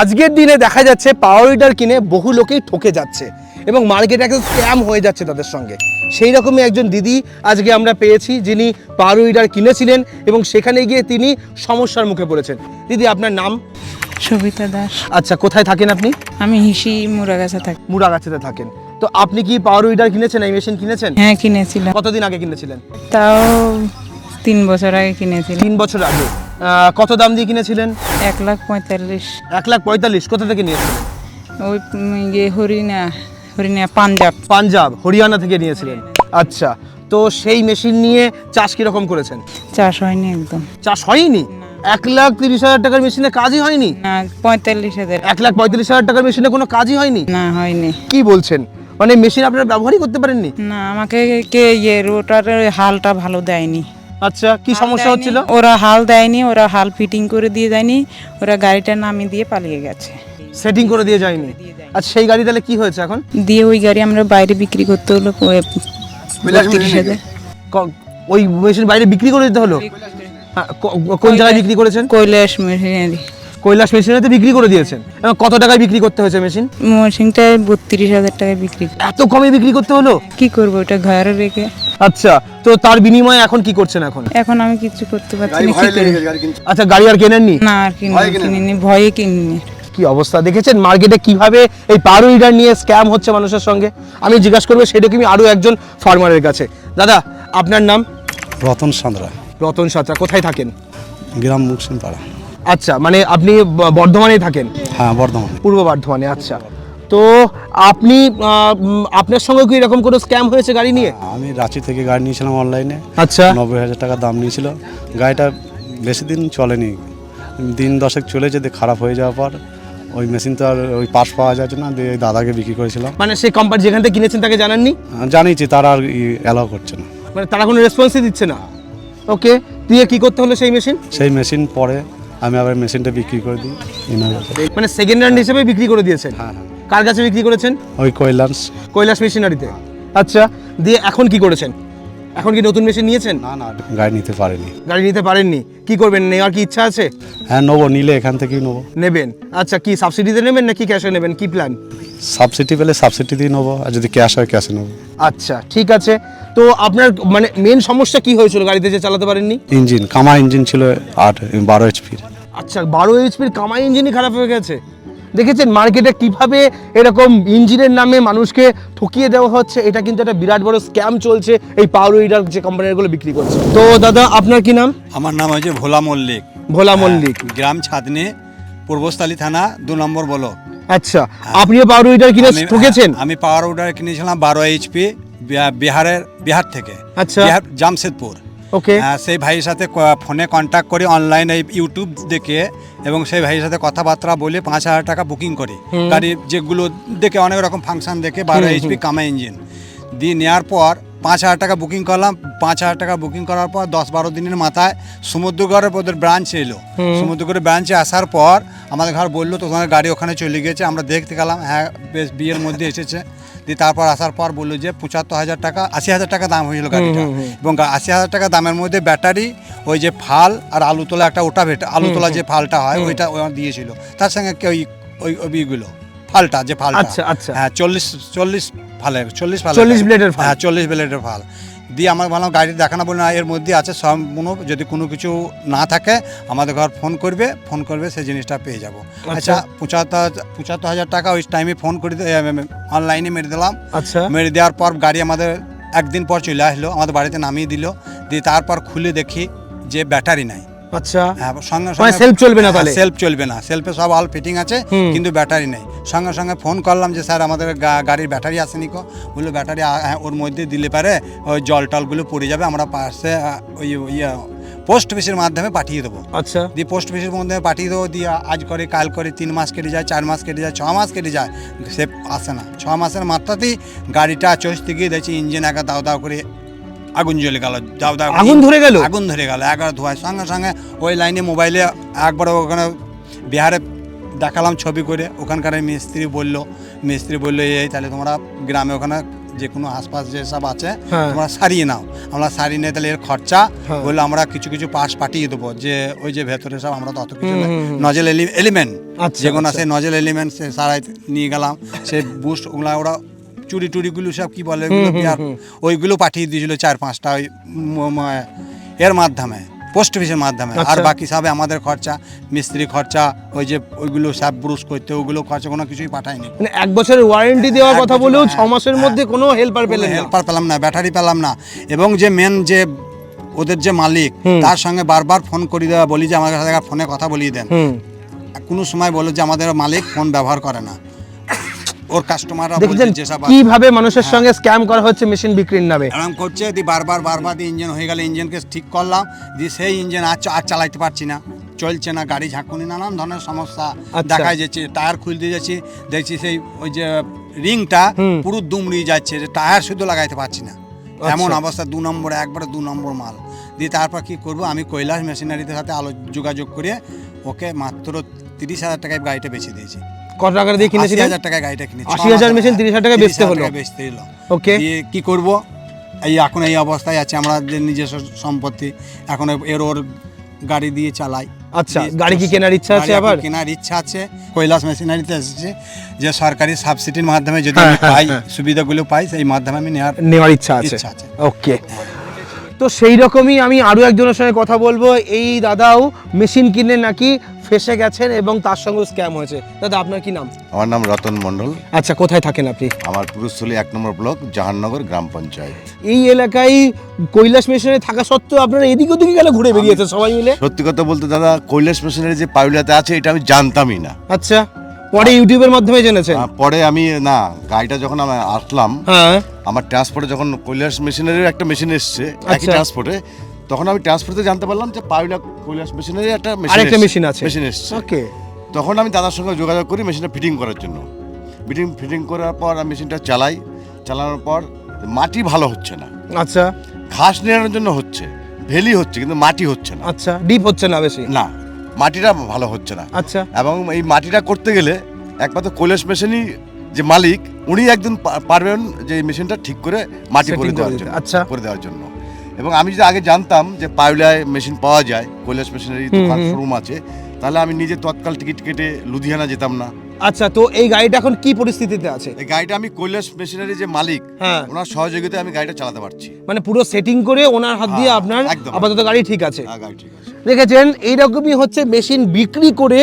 আজকের দিনে দেখা যাচ্ছে পাওয়ার উইডার কিনে বহু লোকেই ঠকে যাচ্ছে এবং মার্কেটে একদম স্ক্যাম হয়ে যাচ্ছে তাদের সঙ্গে। সেই রকমই একজন দিদি আজকে আমরা পেয়েছি যিনি পাওয়ার উইডার কিনেছিলেন এবং সেখানে গিয়ে তিনি সমস্যার মুখে পড়েছেন। দিদি আপনার নাম? সবিতা দাস। আচ্ছা কোথায় থাকেন আপনি? আমি হিসি মুরাগাছা থাকি। মুরাগাছিতে থাকেন। তো আপনি কি পাওয়ার উইডার কিনেছেন এই মেশিন কিনেছেন? হ্যাঁ কিনেছিলাম। কতদিন আগে কিনেছিলেন? তাও তিন বছর আগে কিনেছিলাম। তিন বছর আগে। কত দাম দিয়ে কিনেছিলেন? এক লাখ পঁয়তাল্লিশ। এক লাখ পঁয়তাল্লিশ কোথা থেকে নিয়েছিলেন? ওই ইয়ে হরিণা হরিণা পাঞ্জাব। পাঞ্জাব হরিয়ানা থেকে নিয়েছিলেন। আচ্ছা তো সেই মেশিন নিয়ে চাষ কীরকম করেছেন? চাষ হয়নি একদম। চাষ হয়নি? এক লাখ তিরিশ হাজার টাকার মেশিনে কাজই হয়নি? না পঁয়তাল্লিশ হাজার। এক লাখ পঁয়তাল্লিশ হাজার টাকার মেশিনে কোনো কাজই হয়নি? না হয়নি। কি বলছেন? মানে মেশিন আপনারা ব্যবহারই করতে পারেননি? না আমাকে কে ইয়ে রোটার হালটা ভালো দেয়নি। আচ্ছা কি সমস্যা হচ্ছিল? ওরা হাল দেয়নি ওরা হাল ফিটিং করে দিয়ে যায়নি ওরা গাড়িটা নামিয়ে দিয়ে পালিয়ে গেছে। সেটিং করে দিয়ে যায়নি? আর সেই গাড়ি তাহলে কি হয়েছে এখন? দিয়ে ওই গাড়ি আমরা বাইরে বিক্রি করতে হলো তিরিশ হাজার ওই মেশিন বাইরে বিক্রি করে দিতে হলো? হ্যাঁ, কোন জায়গায় বিক্রি করেছেন? কৈলাস মেশিনারি। কৈলাস মেশিনেতে বিক্রি করে দিয়েছেন। এবং কত টাকায় বিক্রি করতে হয়েছে মেশিন? মেশিনটা বত্রিশ হাজার টাকায় বিক্রি এত কমে বিক্রি করতে হলো? কি করব ওটা ঘরে রেখে। আচ্ছা তো তার বিনিময়ে এখন কি করছেন এখন? এখন আমি কিছু করতে পারছি না কি করব? আচ্ছা গাড়ি আর কেনেননি? না আর কিনি কিনিনি ভয়ে কিনিনি। কি অবস্থা দেখেছেন? মার্কেটে কীভাবে এই পারু ইডার নিয়ে স্ক্যাম হচ্ছে মানুষের সঙ্গে? আমি জিজ্ঞাসা করব সেরকমই আরও একজন ফার্মারের কাছে? দাদা আপনার নাম? রতন সাঁতরা। রতন সাঁতরা কোথায় থাকেন? গ্রাম মুকসিম পাড়া আচ্ছা মানে আপনি ব- বর্ধমানেই থাকেন? হ্যাঁ বর্ধমান। পূর্ব বর্ধমানে আচ্ছা। তো আপনি আপনার সঙ্গে কি এরকম কোনো স্ক্যাম হয়েছে গাড়ি নিয়ে? আমি রাঁচি থেকে গাড়ি নিয়েছিলাম অনলাইনে আচ্ছা। নব্বই হাজার টাকা দাম নিয়েছিল। গাড়িটা বেশি দিন চলেনি। দিন দশেক চলে যেতে খারাপ হয়ে যাওয়ার পর ওই মেশিন তো আর ওই পাশ পাওয়া যাচ্ছে না দিয়ে দাদাকে বিক্রি করেছিলাম। মানে সেই কোম্পানি যেখান থেকে কিনেছেন তাকে জানাননি? জানিয়েছি তারা আর অ্যালাউ করছে না। মানে তারা কোনো রেসপন্সই দিচ্ছে না? ওকে দিয়ে কি করতে হলো সেই মেশিন সেই মেশিন পরে আমি আবার মেশিনটা বিক্রি করে দিই এনার কাছে। মানে সেকেন্ড হ্যান্ড হিসেবে বিক্রি করে দিয়েছেন? হ্যাঁ হ্যাঁ। কার কাছে বিক্রি করেছেন? ওই কৈলাস। কৈলাস মেশিনারিতে। আচ্ছা দিয়ে এখন কি করেছেন? এখন কি নতুন মেশিন নিয়েছেন? না না গাড়ি নিতে পারিনি। গাড়ি নিতে পারেননি। কি করবেন? নেওয়ার কি ইচ্ছা আছে? হ্যাঁ নেব নিলে এখান থেকেই নেব। নেবেন। আচ্ছা কি সাবসিডিতে নেবেন নাকি ক্যাশে নেবেন? কি প্ল্যান সাবসিডি পেলে সাবসিডি দিয়ে নেব আর যদি ক্যাশ হয় ক্যাশে নেব। আচ্ছা ঠিক আছে। তো আপনার মানে মেন সমস্যা কি হয়েছিল? গাড়িতে যে চালাতে পারেননি? ইঞ্জিন কামা ইঞ্জিন ছিল আট বারো এইচপির আচ্ছা বারো এইচপির কামাই ইঞ্জিনই খারাপ হয়ে গেছে। দেখেছেন মার্কেটে কীভাবে এরকম ইঞ্জিনের নামে মানুষকে ঠকিয়ে দেওয়া হচ্ছে? এটা কিন্তু একটা বিরাট বড় স্ক্যাম চলছে এই পাওয়ার উইডার যে কোম্পানিগুলো বিক্রি করছে। তো দাদা আপনার কি নাম? আমার নাম হচ্ছে ভোলা মল্লিক। ভোলা মল্লিক। গ্রাম ছাদনে পূর্বস্থলী থানা দু নম্বর বলো। আচ্ছা আপনিও পাওয়ার উইডার কিনে ঠকেছেন? আমি পাওয়ার উডার কিনেছিলাম বারো এইচপি বিহারের বিহার থেকে। আচ্ছা। জামশেদপুর। ওকে। সেই ভাইয়ের সাথে ফোনে কন্ট্যাক্ট করি অনলাইনে ইউটিউব দেখে এবং সেই ভাইয়ের সাথে কথাবার্তা বলে পাঁচ হাজার টাকা বুকিং করি। গাড়ি যেগুলো দেখে অনেক রকম ফাংশন দেখে বারো এইচপি কামা ইঞ্জিন দিয়ে নেওয়ার পর পাঁচ হাজার টাকা বুকিং করলাম। পাঁচ হাজার টাকা বুকিং করার পর দশ বারো দিনের মাথায় সমুদ্রগড়ের ওদের ব্রাঞ্চ এলো। সমুদ্রগড়ের ব্রাঞ্চে আসার পর আমাদের ঘর বলল তো তোমার গাড়ি ওখানে চলে গেছে আমরা দেখতে গেলাম হ্যাঁ বেশ বিয়ের মধ্যে এসেছে। দিয়ে তারপর আসার পর বলল যে পঁচাত্তর হাজার টাকা আশি হাজার টাকা দাম হয়েছিল গাড়িটা এবং আশি হাজার টাকা দামের মধ্যে ব্যাটারি ওই যে ফাল আর আলু তোলা একটা ওটা ভেটা আলু তোলা যে ফালটা হয় ওইটা দিয়েছিল। তার সঙ্গে ওই ওই ওইগুলো ফালটা যে ফালটা। আচ্ছা, আচ্ছা। হ্যাঁ চল্লিশ চল্লিশ ফালের চল্লিশ ফালের 40 ব্লেডের ফাল। হ্যাঁ চল্লিশ ব্লেডের ফাল। দিয়ে আমার ভাবলাম গাড়ি দেখানো বলে না এর মধ্যে আছে সম্পূর্ণ যদি কোনো কিছু না থাকে আমাদের ঘর ফোন করবে ফোন করবে সেই জিনিসটা পেয়ে যাব। আচ্ছা। পঁচাত্তর পঁচাত্তর হাজার টাকা ওই টাইমে ফোন করে অনলাইনে মেরে দিলাম। আচ্ছা। মেরে দেওয়ার পর গাড়ি আমাদের একদিন পর চলে আসলো আমাদের বাড়িতে নামিয়ে দিল। দিয়ে তারপর খুলে দেখি যে ব্যাটারি নাই। আচ্ছা। হ্যাঁ, সঙ্গে মানে self চলবে না তাহলে? সেলফ চলবে না। সেলফে সব অল ফিটিং আছে কিন্তু ব্যাটারি নেই। সঙ্গে সঙ্গে ফোন করলাম যে স্যার আমাদের গাড়ির ব্যাটারি আসেনি কো বলল ব্যাটারি হ্যাঁ, ওর মধ্যে দিলে পারে ওই জল টলগুলো পড়ে যাবে আমরা পাশে ওই ইয়ে পোস্ট অফিসের মাধ্যমে পাঠিয়ে দেবো। আচ্ছা। দিয়ে পোস্ট অফিসের মধ্যে পাঠিয়ে দেবো দিয়ে আজ করে কাল করে তিন মাস কেটে যায় চার মাস কেটে যায় ছ মাস কেটে যায় সে আসে না। ছ মাসের মাত্রাতেই গাড়িটা চষতে গিয়ে দেখছি ইঞ্জিন একা দাও দাও করে আগুন জ্বলে গেল দাও দাও আগুন ধরে গেল? আগুন ধরে গেল একবার ধোয়ায় সঙ্গে সঙ্গে ওই লাইনে মোবাইলে একবার ওখানে বিহারে দেখালাম ছবি করে ওখানকার মিস্ত্রি বলল মিস্ত্রি বলল এই তাহলে তোমরা গ্রামে ওখানে যে কোনো আশপাশ যেসব আছে হ্যাঁ। তোমরা সারিয়ে নাও আমরা সারিয়ে নিয়ে তাহলে এর খরচা হ্যাঁ। বলল আমরা কিছু কিছু পাস পাঠিয়ে দেবো যে ওই যে ভেতরে সব আমরা তত কিছু। নজেল এলিমেন্ট যেগুলো আচ্ছা। সেই নজেল এলিমেন্ট সে সারাই নিয়ে গেলাম সেই বুস্ট ওগুলা ওরা চুরি টুরিগুলো সব কি বলে ওইগুলো পাঠিয়ে দিয়েছিল চার পাঁচটা ওই এর মাধ্যমে পোস্ট অফিসের মাধ্যমে। আর আচ্ছা। বাকি সবে আমাদের খরচা মিস্ত্রি খরচা ওই যে ওইগুলো সব ব্রুশ করতে ওগুলো খরচা কোনো কিছুই পাঠায়নি। মানে এক বছরের ওয়ারেন্টি দেওয়ার কথা বলেও ছ হ্যাঁ, মাসের মধ্যে কোনো হেল্পার পেলেন না। হেল্পার পেলাম না ব্যাটারি পেলাম না। এবং যে মেন যে ওদের যে মালিক তার সঙ্গে বারবার ফোন করি দেওয়া বলি যে আমাদের সাথে ফোনে কথা বলিয়ে দেন। কোনো সময় বলো যে আমাদের মালিক ফোন ব্যবহার করে না। ওর কাস্টমাররা দেখেছেন কীভাবে মানুষের সঙ্গে স্ক্যাম করা হচ্ছে মেশিন বিক্রির নামে? এরকম করছে দি বারবার বারবার দিয়ে ইঞ্জিন হয়ে গেলে ইঞ্জিনকে ঠিক করলাম দিয়ে সেই ইঞ্জিন আর আর চালাইতে পারছি না। চলছে না গাড়ি ঝাঁকুনি নানান ধরনের সমস্যা আচ্ছা। দেখা যাচ্ছে টায়ার খুলতে যাচ্ছি দেখছি সেই ওই যে রিংটা পুরো দুমড়িয়ে যাচ্ছে যে টায়ার শুধু লাগাইতে পারছি না। এমন আচ্ছা। অবস্থা দু নম্বর একবারে দু নম্বর মাল। দিয়ে তারপর কি করব আমি কৈলাস মেশিনারিদের সাথে আলো যোগাযোগ করে ওকে মাত্র তিরিশ হাজার টাকায় গাড়িটা বেচে দিয়েছি। কত টাকা দিয়ে আশি কিনেছিলেন হাজার টাকায় গাড়িটা কিনেছি 80,000 মেশিন 30,000 টাকায় বেচতে হলো। বেচতে হলো ওকে কি করব এই এখন এই অবস্থায় আছে আমরা যে নিজস্ব সম্পত্তি এখন এর ওর গাড়ি দিয়ে চালাই আচ্ছা, গাড়ি কি কেনার ইচ্ছা আছে আবার? কেনার ইচ্ছা আছে কৈলাস মেশিনারিতে এসেছে যে সরকারি সাবসিডির মাধ্যমে যদি হ্যাঁ, হ্যাঁ, পাই হ্যাঁ। সুবিধাগুলো পাই সেই মাধ্যমে আমি নেওয়ার নেওয়ার ইচ্ছা আছে ইচ্ছা আছে। ওকে তো সেই রকমই আমি আরও একজনের সঙ্গে কথা বলব। এই দাদাও মেশিন কিনে নাকি ফেসে গেছেন এবং তার সঙ্গে স্ক্যাম হয়েছে। দাদা আপনার কি নাম? আমার নাম রতন মণ্ডল। আচ্ছা কোথায় থাকেন আপনি? আমার পুরুষতলী এক নম্বর ব্লক জাহাননগর গ্রাম পঞ্চায়েত। এই এলাকায় কৈলাস মেশিনে থাকা সত্ত্বেও আপনারা এদিক ওদিকে গেলে ঘুরে বেরিয়েছে সবাই মিলে? সত্যি কথা বলতে দাদা কৈলাস মেশিনারি যে পাউলিয়াতে আছে এটা আমি জানতামই না। আচ্ছা। পরে ইউটিউবের মাধ্যমে জেনেছেন? পরে আমি না গাড়িটা যখন আমি আসলাম হ্যাঁ। আমার ট্রান্সপোর্টে যখন কৈলাস মেশিনারির একটা মেশিন এসছে একই আচ্ছা। ট্রান্সপোর্টে তখন আমি ট্রান্সপোর্টে জানতে পারলাম যে পাউলিয়া কৈলাস মেশিনারি একটা আরেকটা মেশিন আছে। মেশিন এসছে। ওকে। তখন আমি দাদার সঙ্গে যোগাযোগ করি মেশিনটা ফিটিং করার জন্য। ফিটিং ফিটিং করার পর আমি মেশিনটা চালাই। চালানোর পর মাটি ভালো হচ্ছে না। আচ্ছা। ঘাস নেড়ানোর জন্য হচ্ছে ভেলি হচ্ছে কিন্তু মাটি হচ্ছে না। আচ্ছা ডিপ হচ্ছে না বেশি? না মাটিটা ভালো হচ্ছে না। আচ্ছা। এবং এই মাটিটা করতে গেলে একমাত্র কৈলাস মেশিনই যে মালিক উনি একদিন পারবেন যে মেশিনটা ঠিক করে মাটি করে দেওয়ার জন্য আচ্ছা। করে দেওয়ার জন্য। এবং আমি যদি আগে জানতাম যে পাউলায় মেশিন পাওয়া যায় কৈলাস মেশিনারি দোকান শোরুম আছে তাহলে আমি নিজে তৎকাল টিকিট কেটে লুধিয়ানা যেতাম না। আচ্ছা তো এই গাড়িটা এখন কি পরিস্থিতিতে আছে? এই গাড়িটা আমি কৈলাস মেশিনারি যে মালিক হ্যাঁ। ওনার সহযোগিতায় আমি গাড়িটা চালাতে পারছি। মানে পুরো সেটিং করে ওনার হাত দিয়ে হ্যাঁ, আপনার। আপাতত গাড়ি ঠিক আছে। হ্যাঁ গাড়ি ঠিক আছে। দেখেছেন এইরকমই হচ্ছে মেশিন বিক্রি করে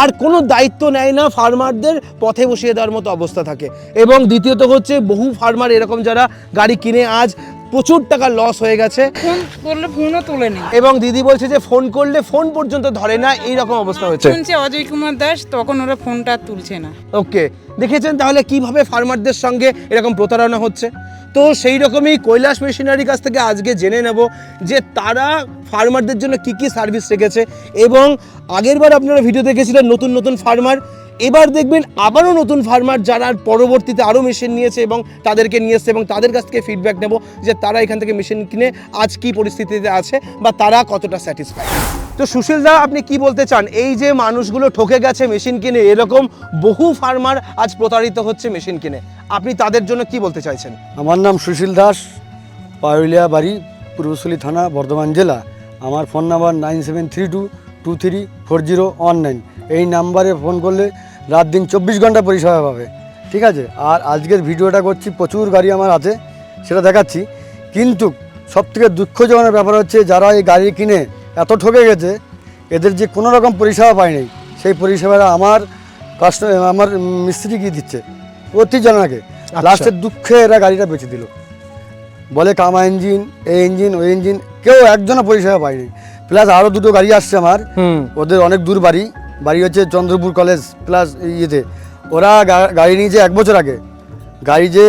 আর কোনো দায়িত্ব নেয় না ফার্মারদের পথে বসিয়ে দেওয়ার মতো অবস্থা থাকে। এবং দ্বিতীয়ত হচ্ছে বহু ফার্মার এরকম যারা গাড়ি কিনে আজ প্রচুর টাকা লস হয়ে গেছে। ফোন করলে ফোনও তোলে নি। এবং দিদি বলছে যে ফোন করলে ফোন পর্যন্ত ধরে না এই রকম অবস্থা হয়েছে শুনছে অজয় কুমার দাস তখন ওরা ফোনটা তুলছে না। ওকে দেখেছেন তাহলে কীভাবে ফার্মারদের সঙ্গে এরকম প্রতারণা হচ্ছে? তো সেই রকমই কৈলাস মেশিনারির কাছ থেকে আজকে জেনে নেব যে তারা ফার্মারদের জন্য কি কি সার্ভিস রেখেছে এবং আগেরবার আপনারা ভিডিও দেখেছিলেন নতুন নতুন ফার্মার এবার দেখবেন আবারও নতুন ফার্মার যারা পরবর্তীতে আরও মেশিন নিয়েছে এবং তাদেরকে নিয়ে এসছে এবং তাদের কাছ থেকে ফিডব্যাক নেব যে তারা এখান থেকে মেশিন কিনে আজ কি পরিস্থিতিতে আছে বা তারা কতটা স্যাটিসফাই তো সুশীল দা, আপনি কি বলতে চান? এই যে মানুষগুলো ঠকে গেছে মেশিন কিনে, এরকম বহু ফার্মার আজ প্রতারিত হচ্ছে মেশিন কিনে। আপনি তাদের জন্য কি বলতে চাইছেন? আমার নাম সুশীল দাস, পায়ুলিয়া বাড়ি, পূর্বশলী থানা, বর্ধমান জেলা। আমার phone number nine seven three two two three four zero one nine এই নাম্বারে ফোন করলে রাত দিন চব্বিশ ঘণ্টা পরিষেবা পাবে। ঠিক আছে? আর আজকের ভিডিওটা করছি প্রচুর গাড়ি আমার আছে সেটা দেখাচ্ছি। কিন্তু সবথেকে দুঃখজনক ব্যাপার হচ্ছে যারা এই গাড়ি কিনে এত ঠকে গেছে এদের যে কোনো রকম পরিষেবা পায়নি সেই পরিষেবাটা আমার কাস্টমার আমার মিস্ত্রি কি দিচ্ছে প্রতিজনাকে। লাস্টের দুঃখে এরা গাড়িটা বেঁচে দিল। বলে কামা ইঞ্জিন এই ইঞ্জিন ওই ইঞ্জিন কেউ একজনও পরিষেবা পায়নি। প্লাস আরও দুটো গাড়ি আসছে আমার। ওদের অনেক দূর বাড়ি। বাড়ি হচ্ছে চন্দ্রপুর কলেজ প্লাস ইয়েতে। ওরা গাড়ি নিয়েছে এক বছর আগে। গাড়ি যে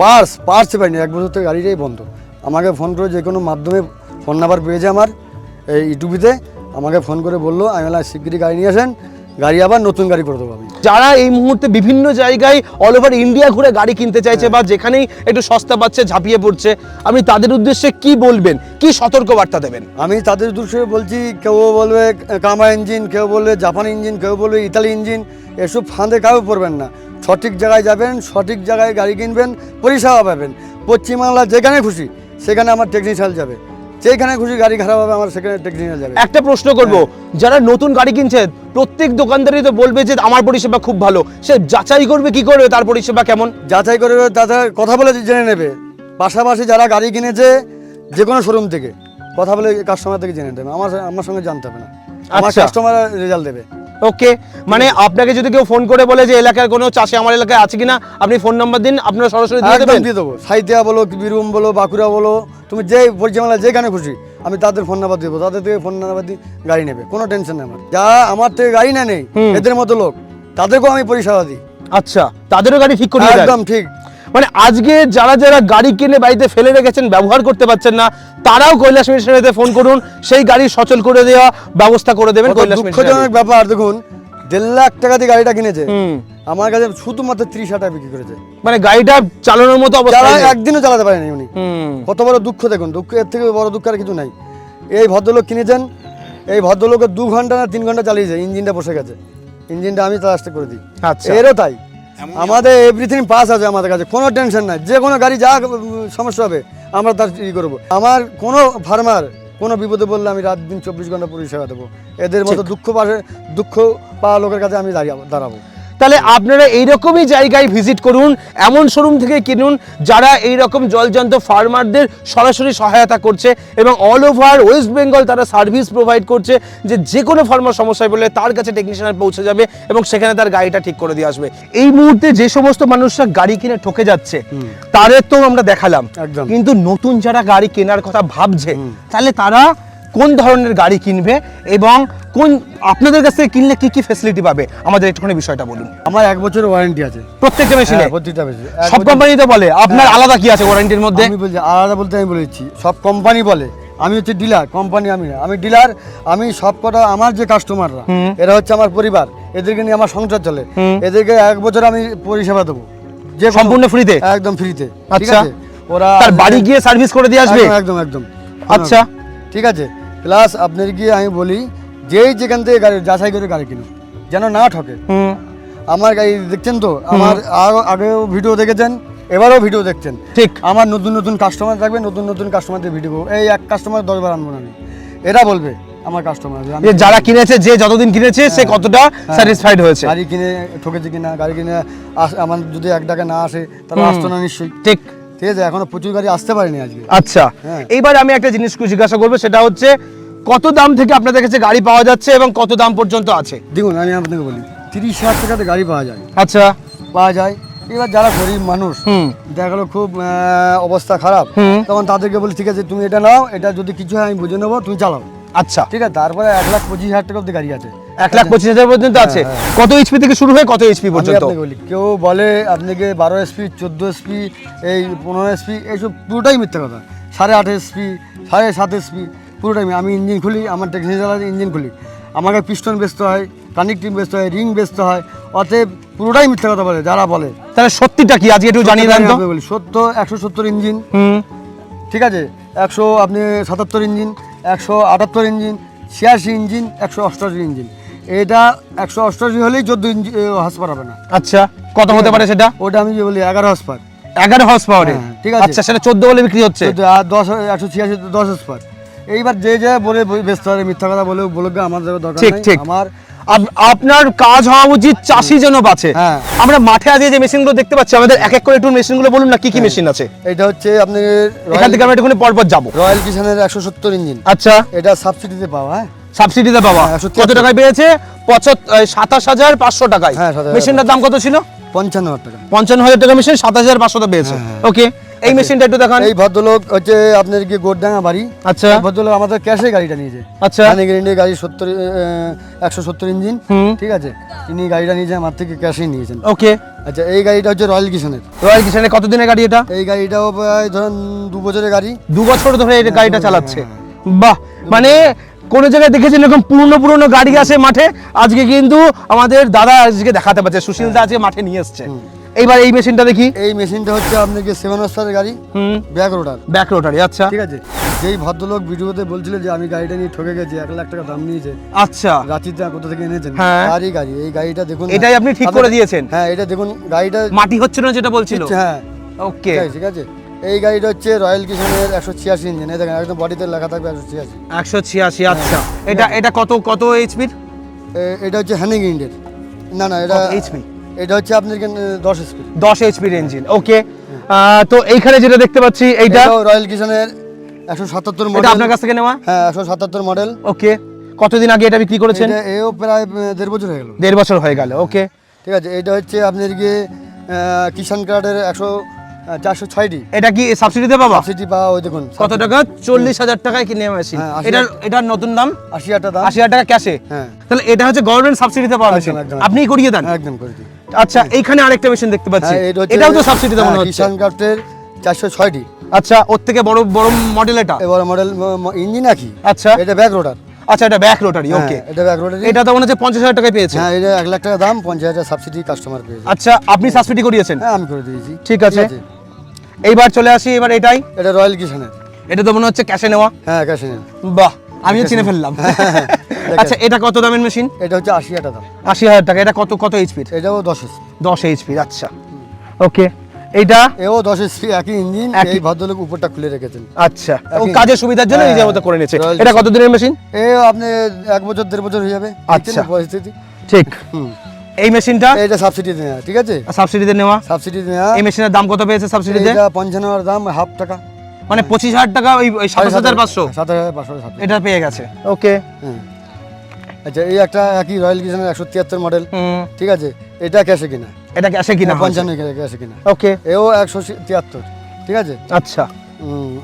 পার্স পার্স পাইনি এক বছর থেকে গাড়িটাই বন্ধ। আমাকে ফোন করে যে কোনো মাধ্যমে ফোন নাম্বার পেয়েছে আমার, এই ইউটিউবিতে আমাকে ফোন করে বলল আমি শিগগিরি গাড়ি নিয়ে আসেন। গাড়ি আবার নতুন গাড়ি করে দেবো আমি যারা এই মুহূর্তে বিভিন্ন জায়গায় অল ওভার ইন্ডিয়া ঘুরে গাড়ি কিনতে চাইছে বা যেখানেই একটু সস্তা পাচ্ছে ঝাঁপিয়ে পড়ছে আপনি তাদের উদ্দেশ্যে কি বলবেন? কি সতর্ক বার্তা দেবেন? আমি তাদের উদ্দেশ্যে বলছি কেউ বলবে কামা ইঞ্জিন কেউ বলবে জাপানি ইঞ্জিন কেউ বলবে ইতালি ইঞ্জিন এসব ফাঁদে কাউ পড়বেন না। সঠিক জায়গায় যাবেন সঠিক জায়গায় গাড়ি কিনবেন পরিষেবা পাবেন। পশ্চিমবাংলা যেখানে খুশি সেখানে আমার টেকনিশিয়াল যাবে। যেখানে খুশি গাড়ি খারাপ হবে আমার সেখানে টেকনিক্যাল যাবে। একটা প্রশ্ন করব যারা নতুন গাড়ি কিনছে প্রত্যেক দোকানদারই তো বলবে যে আমার পরিষেবা খুব ভালো। সে যাচাই করবে কি করবে তার পরিষেবা কেমন? যাচাই করবে তাদের কথা বলে জেনে নেবে। পাশাপাশি যারা গাড়ি কিনেছে যে কোনো শোরুম থেকে কথা বলে কাস্টমার থেকে জেনে নেবে। আমার আমার সঙ্গে জানতে হবে না। আমার আচ্ছা। কাস্টমার রেজাল্ট দেবে। ওকে মানে আপনাকে যদি কেউ ফোন করে বলে যে এলাকার কোনো চাষি আমার এলাকায় আছে কিনা? আপনি ফোন নাম্বার দিন আপনারা সরাসরি দিয়ে দেবেন। দিয়ে দেবো। সাইতিয়া বলো বীরভূম বলো বাঁকুড়া বলো তুমি যে পরিচালনা যেখানে খুশি আমি তাদের ফোন নাম্বার দেবো। তাদের থেকে ফোন নাম্বার দিয়ে গাড়ি নেবে কোনো টেনশন নেই আমার। যা আমার থেকে গাড়ি না নেই এদের মতো লোক তাদেরকেও আমি পরিষেবা দিই। আচ্ছা তাদেরও গাড়ি ঠিক করে একদম ঠিক। মানে আজকে যারা যারা গাড়ি কিনে বাড়িতে ফেলে রেখেছেন ব্যবহার করতে পারছেন না তারাও কৈলাস মিশনারিতে ফোন করুন। সেই গাড়ি সচল করে দেওয়া ব্যবস্থা করে দেবেন কৈলাস দুঃখজনক ব্যাপার দেখুন দেড় লাখ টাকা দিয়ে গাড়িটা কিনেছে। আমার কাছে শুধুমাত্র ত্রিশ হাজার টাকা বিক্রি করেছে। মানে গাড়িটা চালানোর মতো অবস্থা একদিনও চালাতে পারেনি উনি। কত বড় দুঃখ দেখুন দুঃখ এর থেকে বড় দুঃখ আর কিছু নাই। এই ভদ্রলোক কিনেছেন এই ভদ্রলোকের দু ঘণ্টা না তিন ঘণ্টা চালিয়েছে ইঞ্জিনটা বসে গেছে। ইঞ্জিনটা আমি তালাশটা করে দিই। আচ্ছা। এরও তাই। আমাদের এভরিথিং পাস আছে আমাদের কাছে কোনো টেনশন নাই। যে কোনো গাড়ি যা সমস্যা হবে আমরা তার ই করব। আমার কোনো ফার্মার কোনো বিপদে বললে আমি রাত দিন চব্বিশ ঘণ্টা পরিষেবা দেবো। এদের মতো দুঃখ পাশে দুঃখ পাওয়া লোকের কাছে আমি দাঁড়িয়ে দাঁড়াবো। তাহলে আপনারা এইরকমই জায়গায় ভিজিট করুন এমন শোরুম থেকে কিনুন যারা এই রকম জলজন্ত ফার্মারদের সরাসরি সহায়তা করছে এবং অল ওভার ওয়েস্ট বেঙ্গল তারা সার্ভিস প্রোভাইড করছে যে যে কোনো ফার্মার সমস্যায় বললে তার কাছে টেকনিশিয়ান পৌঁছে যাবে এবং সেখানে তার গাড়িটা ঠিক করে দিয়ে আসবে। এই মুহূর্তে যে সমস্ত মানুষরা গাড়ি কিনে ঠকে যাচ্ছে তাদের তো আমরা দেখালাম। কিন্তু নতুন যারা গাড়ি কেনার কথা ভাবছে তাহলে তারা কোন ধরনের গাড়ি কিনবে এবং কোন আপনাদের কাছ থেকে কিনলে কি কি ফেসিলিটি পাবে? আমাদের একটুখানি বিষয়টা বলুন। আমার এক বছরের ওয়ারেন্টি আছে। প্রত্যেকটা মেশিনে হ্যাঁ, প্রতিটা মেশিন সব কোম্পানি তো বলে? আপনার হ্যাঁ। আলাদা কি আছে ওয়ারেন্টির মধ্যে? আমি বলছি আলাদা বলতে আমি বলেছি সব কোম্পানি বলে। আমি হচ্ছে ডিলার কোম্পানি আমি না। আমি ডিলার আমি সব কটা আমার যে কাস্টমাররা। এরা হচ্ছে আমার পরিবার। এদেরকে নিয়ে আমার সংসার চলে। এদেরকে এক বছর আমি পরিষেবা দেবো। যে সম্পূর্ণ ফ্রিতে একদম ফ্রিতে আচ্ছা। ওরা তার বাড়ি গিয়ে সার্ভিস করে দিয়ে আসবে? একদম একদম। আচ্ছা। ঠিক আছে? প্লাস আপনার গিয়ে আমি বলি যেই যেখান থেকে গাড়ি যাচাই করে গাড়ি কিনুন যেন না ঠকে। আমার গাড়ি দেখছেন তো? আমার আগ- আগেও ভিডিও দেখেছেন এবারও ভিডিও দেখছেন। ঠিক। আমার নতুন নতুন কাস্টমার থাকবে নতুন নতুন কাস্টমারদের ভিডিও এই এক কাস্টমার দশবার আনব না এরা বলবে আমার কাস্টমার যারা কিনেছে যে যতদিন কিনেছে সে কতটা স্যাটিসফাইড হয়েছে। গাড়ি কিনে ঠকেছে কিনা গাড়ি কিনে আমার যদি এক টাকা না আসে তাহলে আসতো না নিশ্চয়ই। ঠিক। ঠিক আছে এখনও প্রচুর গাড়ি আসতে পারেনি আজকে। আচ্ছা হ্যাঁ। এইবার আমি একটা জিনিস জিজ্ঞাসা করব সেটা হচ্ছে কত দাম থেকে আপনাদের কাছে গাড়ি পাওয়া যাচ্ছে এবং কত দাম পর্যন্ত আছে? দেখুন আমি আপনাকে বলি তিরিশ হাজার টাকাতে গাড়ি পাওয়া যায়। আচ্ছা। পাওয়া যায়। এবার যারা গরিব মানুষ হুম। দেখা গেলো খুব আহ, অবস্থা খারাপ তখন তাদেরকে বলি ঠিক আছে তুমি এটা নাও এটা যদি কিছু হয় আমি বুঝে নেব তুমি চালাও। আচ্ছা। ঠিক আছে তারপরে এক লাখ পঁচিশ হাজার টাকা অব্দি গাড়ি আছে। এক লাখ পঁচিশ হাজার পর্যন্ত আছে। কত এইচপি থেকে শুরু হয়ে কত এইচপি পর্যন্ত? বলি কেউ বলে আপনাকে বারো এসপি চোদ্দ এসপি এই পনেরো এসপি এইসব পুরোটাই মিথ্যা কথা। সাড়ে আট এসপি সাড়ে সাত এসপি পুরোটাই আমি ইঞ্জিন খুলি আমার টেকনিক্যাল ইঞ্জিন খুলি। আমাকে পিস্টন বেচতে হয় কানেক্টিং বেচতে হয় রিং বেচতে হয় অতএব পুরোটাই মিথ্যা কথা বলে যারা বলে। তাহলে সত্যিটা কি? আজকে একটু জানিয়ে দেন আমি বলি সত্তর একশো সত্তর ইঞ্জিন ঠিক আছে? একশো আপনি সাতাত্তর ইঞ্জিন একশো আটাত্তর ইঞ্জিন ছিয়াশি ইঞ্জিন একশো অষ্টআশি ইঞ্জিন এটা একশো অষ্টআশি হলেই চোদ্দ ইঞ্চি হাস হবে না। আচ্ছা কত হতে পারে সেটা? ওটা আমি যে বলি এগারো হাসপার এগারো হর্স পাওয়ারে হ্যাঁ, ঠিক আছে। আচ্ছা সেটা চোদ্দ বলে বিক্রি হচ্ছে? আর দশ একশো ছিয়াশি দশ পার এইবার যে যে বলে ব্যস্ত হবে মিথ্যা কথা বলে বলে আমার দরকার ঠিক। আমার আপনার কাজ হওয়া উচিত চাষি যেন বাঁচে। হ্যাঁ। আমরা মাঠে আজকে যে মেশিনগুলো দেখতে পাচ্ছি আমাদের এক এক করে একটু মেশিনগুলো বলুন না কি কি মেশিন আছে? এটা হচ্ছে আপনি এখান থেকে আমরা একটুখানি পরপর যাব। রয়্যাল কিষানের একশো সত্তর ইঞ্জিন আচ্ছা। এটা সাবসিডিতে পাওয়া হ্যাঁ? সাবসিডিতে পাওয়া। হ্যাঁ, কত টাকায় পেয়েছে? সাতাশ হাজার পাঁচশো টাকায়। হ্যাঁ, মেশিনটার দাম কত ছিল? পঞ্চান্ন হাজার টাকা। পঞ্চান্ন হাজার টাকা মেশিন সাতাশ হাজার পাঁচশো টাকা পেয়েছে ওকে এই মেশিনটা একটু দেখান। এই ভদ্রলোক হচ্ছে আপনার কি গোডডাঙ্গা বাড়ি? আচ্ছা। ভদ্রলোক আমাদের ক্যাশে গাড়িটা নিয়েছে। আচ্ছা। অনেক ইন্ডিয়া গাড়ি সত্তর একশো সত্তর ইঞ্জিন। ঠিক আছে? ইনি গাড়িটা নিয়েছে আমার থেকে ক্যাশেই নিয়েছেন। ওকে আচ্ছা এই গাড়িটা হচ্ছে রয়্যাল কিষানের রয়্যাল কিষানে কত দিনের গাড়ি এটা? এই গাড়িটাও প্রায় ধরেন দু বছরের গাড়ি। দু বছর ধরে এই গাড়িটা চালাচ্ছে। বাহ! মানে কোন জায়গায় দেখেছেন এরকম পুরনো পুরনো গাড়ি আসে মাঠে? আজকে কিন্তু আমাদের দাদা আজকে দেখাতে পারছে সুশীল দা আজকে মাঠে নিয়ে এসছে। এইবার এই মেশিনটা দেখি। এই মেশিনটা হচ্ছে আপনার কি সেভেন স্টারের গাড়ি? হুম। ব্যাক রোডার ব্যাক রোটারি আচ্ছা। ঠিক আছে? যেই ভদ্রলোক ভিডিওতে বলছিল যে আমি গাড়িটা নিয়ে ঠকে গেছি এক লাখ টাকা দাম নিয়েছে আচ্ছা। রাঁচিতে কোথা থেকে এনেছেন? হ্যাঁ। তারই গাড়ি এই গাড়িটা দেখুন এটাই আপনি ঠিক করে দিয়েছেন? হ্যাঁ এটা দেখুন গাড়িটা মাটি হচ্ছে না যেটা বলছিল? হ্যাঁ। ওকে ঠিক আছে, ঠিক আছে? এই গাড়িটা হচ্ছে রয়্যাল কিষানের একশো ছিয়াশি ইঞ্জিন এই দেখেন একদম বডিতে লেখা থাকবে একশো ছিয়াশি। একশো ছিয়াশি আচ্ছা। এটা এটা কত কত এইচপির এটা হচ্ছে হ্যানিং ইন্ডের না না এটা এইচপি এটা হচ্ছে আপনার এখানে দশ স্পিড দশ এইচপির ইঞ্জিন ওকে তো এইখানে যেটা দেখতে পাচ্ছি এইটা? রয়্যাল কিষানের একশো সাতাত্তর এটা মডেল আপনার কাছ থেকে নেওয়া? হ্যাঁ একশো সাতাত্তর মডেল ওকে কতদিন আগে এটা বিক্রি করেছেন? এটা এও প্রায় দেড় বছর হয়ে গেল। দেড় বছর হয়ে গেল ওকে ঠিক আছে এটা হচ্ছে আপনার গিয়ে কিষান কার্ডের একশো চারশো ছয়টি এটা কি সাবসিডিতে পাবা? সাবসিডি পাওয়া ওই দেখুন কত টাকা? চল্লিশ হাজার টাকায় কিনে মেশিন হ্যাঁ, আশি এটার এটার নতুন দাম? আশি হাজার দাম আশি হাজার টাকা ক্যাশে হ্যাঁ। তাহলে এটা হচ্ছে গভর্নমেন্ট সাবসিডিতে পাওয়া মেশিন। আপনি করিয়ে দেন? একদম করে দিই। আচ্ছা এইখানে আরেকটা মেশিন দেখতে পাচ্ছি। হ্যাঁ এটাও তো সাবসিডিতে মনে হ্যাঁ, হচ্ছে। কিষান কার্ডের চারশো ছয়টি। আচ্ছা ওর থেকে বড় বড় মডেল এটা? এবার মডেল ইঞ্জিন একই। আচ্ছা। এটা ব্যাক রোটার আচ্ছা এটা ব্যাক রোটারি ওকে এটা ব্যাক রোটার এটা তো মনে হচ্ছে পঞ্চাশ হাজার টাকায় পেয়েছে। হ্যাঁ এটা এক লাখ টাকা দাম পঞ্চাশ হাজার সাবসিডি কাস্টমার পেয়েছে। আচ্ছা আপনি সাবসিডি করিয়েছেন? হ্যাঁ আমি করে দিয়েছি। ঠিক আছে। এইবার চলে আসি এবার এটাই। এটা রয়্যাল কিষানের এটা তো মনে হচ্ছে ক্যাশে নেওয়া। হ্যাঁ ক্যাশে নেন বাহ আমিও চিনে ফেললাম। আচ্ছা এটা কত দামের মেশিন এটা হচ্ছে আশি হাজার দাম আশি হাজার টাকা। এটা কত কত এইচপির এটাও দশ দশ এইচপির আচ্ছা। ওকে। এইটা? এও দশ এসপি একই ইঞ্জিন। এই ভদ্রলোক উপরটা খুলে রেখেছেন। আচ্ছা। ও কাজের সুবিধার জন্য হ্যাঁ, নিজের মতো করে নিয়েছে। এটা কত দিনের মেশিন এ আপনি এক বছর দেড় বছর হয়ে যাবে। আচ্ছা। পরিস্থিতি? ঠিক। এই মেশিনটা এটা সাবসিডি নেওয়া ঠিক আছে? সাবসিডিতে নেওয়া? সাবসিডি নেওয়া। এই মেশিনের দাম কত পেয়েছে সাবসিডিতে এটা পঞ্চান্নর দাম হাফ টাকা। মানে পঁচিশ হাজার টাকা ওই সাতাশ হাজার পাঁচশো? সাত হাজার পাঁচশো এটা পেয়ে গেছে। ওকে। হ্যাঁ আচ্ছা এই একটা একই রয়্যাল কিষানের একশো তিয়াত্তর মডেল ঠিক আছে? এটা ক্যাশে কিনা? এটা ক্যাশে কিনা হ্যাঁ, পঞ্চান্ন ক্যাশে কিনা। ওকে এও একশো তিয়াত্তর ঠিক আছে? আচ্ছা।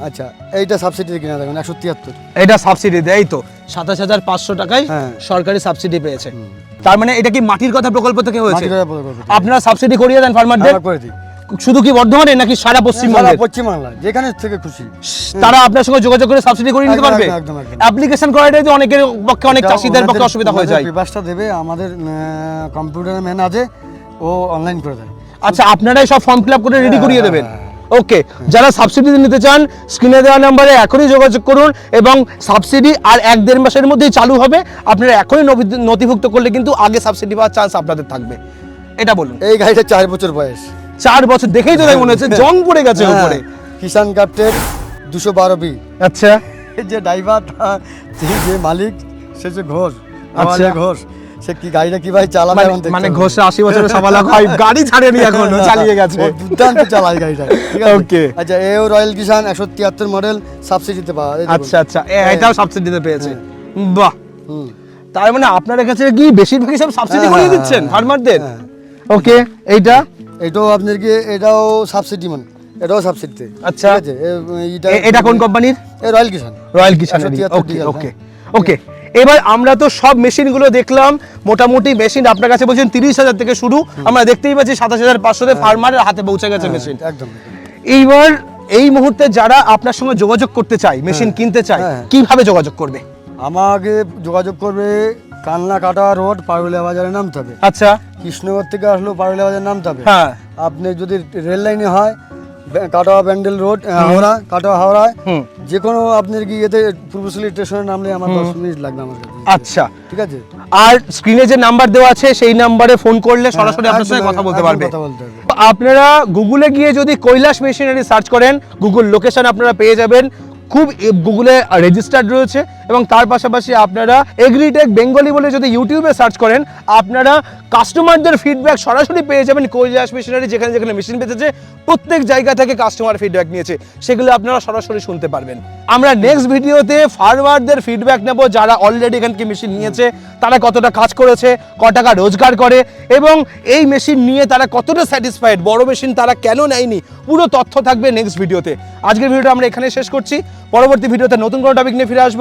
আচ্ছা এইটা সাবসিডি কিনা দেখুন একশো তিয়াত্তর। এটা সাবসিডি দেয় এই তো। সাতাশ হাজার পাঁচশো টাকায় হ্যাঁ। সরকারি সাবসিডি পেয়েছে। তার মানে এটা কি মাটির কথা প্রকল্প থেকে হয়েছে। আপনারা সাবসিডি করিয়ে দেন ফার্মারদের করে দিই। শুধু কি বর্ধমানে নাকি সারা সারা পশ্চিমবঙ্গে পশ্চিমবাংলা যেখানে থেকে খুশি। তারা আপনার সঙ্গে যোগাযোগ করে সাবসিডি করে নিতে পারবে। অ্যাপ্লিকেশন করাটাই তো অনেকের পক্ষে অনেক চাষিদের পক্ষে অসুবিধা হয়ে যায়। পেপারসটা দেবে আমাদের কম্পিউটার ম্যান আছে ও অনলাইন করে দেয়। আচ্ছা আপনারাই সব ফর্ম ফিল আপ করে রেডি হ্যাঁ, করিয়ে হ্যাঁ, দেবেন। হ্যাঁ। ওকে যারা সাবসিডি নিতে চান স্ক্রিনে দেওয়া নাম্বারে এখনই যোগাযোগ করুন এবং সাবসিডি আর এক দেড় মাসের মধ্যেই চালু হবে। আপনারা এখনই নথিভুক্ত করলে কিন্তু আগে সাবসিডি পাওয়ার চান্স আপনাদের থাকবে। এটা বলুন। এই গাড়িটা চার বছর বয়স। চার বছর দেখেই তো তাই মনে হচ্ছে জং পড়ে গেছে হ্যাঁ, উপরে। কিষান কাপ্টের দুশো বারো বি আচ্ছা। যে ড্রাইভার যে মালিক সে যে ঘোষ আচ্ছা। ঘোষ সে কি গাড়িটা কীভাবে চালাবে মানে মানে। ঘোষে আশি বছরের হয় গাড়ি ছাড়েনি এখন চালিয়ে গেছে। দুর্দান্ত চালায় গাড়িটা ঠিক আছে? Okay. আচ্ছা এও রয়্যাল কিষান একশো তিয়াত্তর মডেল সাবসিডিতে পাওয়া আচ্ছা আচ্ছা। এটাও সাবসিডিতে পেয়েছে বাহ। হুম। তার মানে আপনার কাছে কি বেশিরভাগই সব সাবসিডি হ্যাঁ, করে হ্যাঁ, দিচ্ছেন হ্যাঁ, ফার্মারদের হ্যাঁ। ওকে এইটা? এটাও আপনার কি এটাও সাবসিডি মানে এটাও সাবসিডিতে আচ্ছা। ঠিক আছে? এটা এটা কোন কোম্পানির এ রয়্যাল কিষান রয়্যাল 173 ওকে ওকে হ্যাঁ। ওকে এবার আমরা তো সব মেশিনগুলো দেখলাম মোটামুটি মেশিন আপনার কাছে বলছেন তিরিশ হাজার থেকে শুরু। আমরা দেখতেই পাচ্ছি সাতাশ হাজার পাঁচশোতে ফার্মারের হাতে পৌঁছে গেছে মেশিন হ্যাঁ, একদম একদম। এইবার এই মুহূর্তে যারা আপনার সঙ্গে যোগাযোগ করতে চায় মেশিন কিনতে চায় হ্যাঁ। কীভাবে যোগাযোগ করবে? আমাকে যোগাযোগ করবে কানলা কাটা রোড পারুলিয়া বাজারে নামতে হবে আচ্ছা। কৃষ্ণনগর থেকে আসলেও পারুলিয়া বাজারে নামতে হবে হ্যাঁ। আপনি যদি রেল লাইনে হয় কাটোয়া ব্যান্ডেল রোড হাওড়া কাটোয়া হাওড়ায়। যে কোনো আপনার কি ইয়েতে পূর্বশলী স্টেশনে নামলে আমার দশ মিনিট লাগবে আমার কাছে। আচ্ছা। ঠিক আছে? আর স্ক্রিনে যে নাম্বার দেওয়া আছে সেই নাম্বারে ফোন করলে সরাসরি আপনার সঙ্গে একদম কথা বলতে পারবে। আপনারা গুগলে গিয়ে যদি কৈলাস মেশিনারি সার্চ করেন গুগল লোকেশন আপনারা পেয়ে যাবেন। খুব গুগলে রেজিস্টার্ড রয়েছে। এবং তার পাশাপাশি আপনারা এগ্রিটেক বেঙ্গলি বলে যদি ইউটিউবে সার্চ করেন, আপনারা কাস্টমারদের ফিডব্যাক সরাসরি পেয়ে যাবেন কৈলাস মেশিনারি যেখানে যেখানে মেশিন বেঁচেছে, প্রত্যেক জায়গা থেকে কাস্টমার ফিডব্যাক নিয়েছে। সেগুলো আপনারা সরাসরি শুনতে পারবেন। আমরা নেক্সট ভিডিওতে ফার্মারদের ফিডব্যাক নেব যারা অলরেডি এখানকে মেশিন নিয়েছে, তারা কতটা কাজ করেছে, ক টাকা রোজগার করে এবং এই মেশিন নিয়ে তারা কতটা স্যাটিসফাইড বড় মেশিন তারা কেন নেয়নি, পুরো তথ্য থাকবে নেক্সট ভিডিওতে আজকের ভিডিওটা আমরা এখানে শেষ করছি। পরবর্তী ভিডিওতে নতুন কোনো টপিক নিয়ে ফিরে আসব।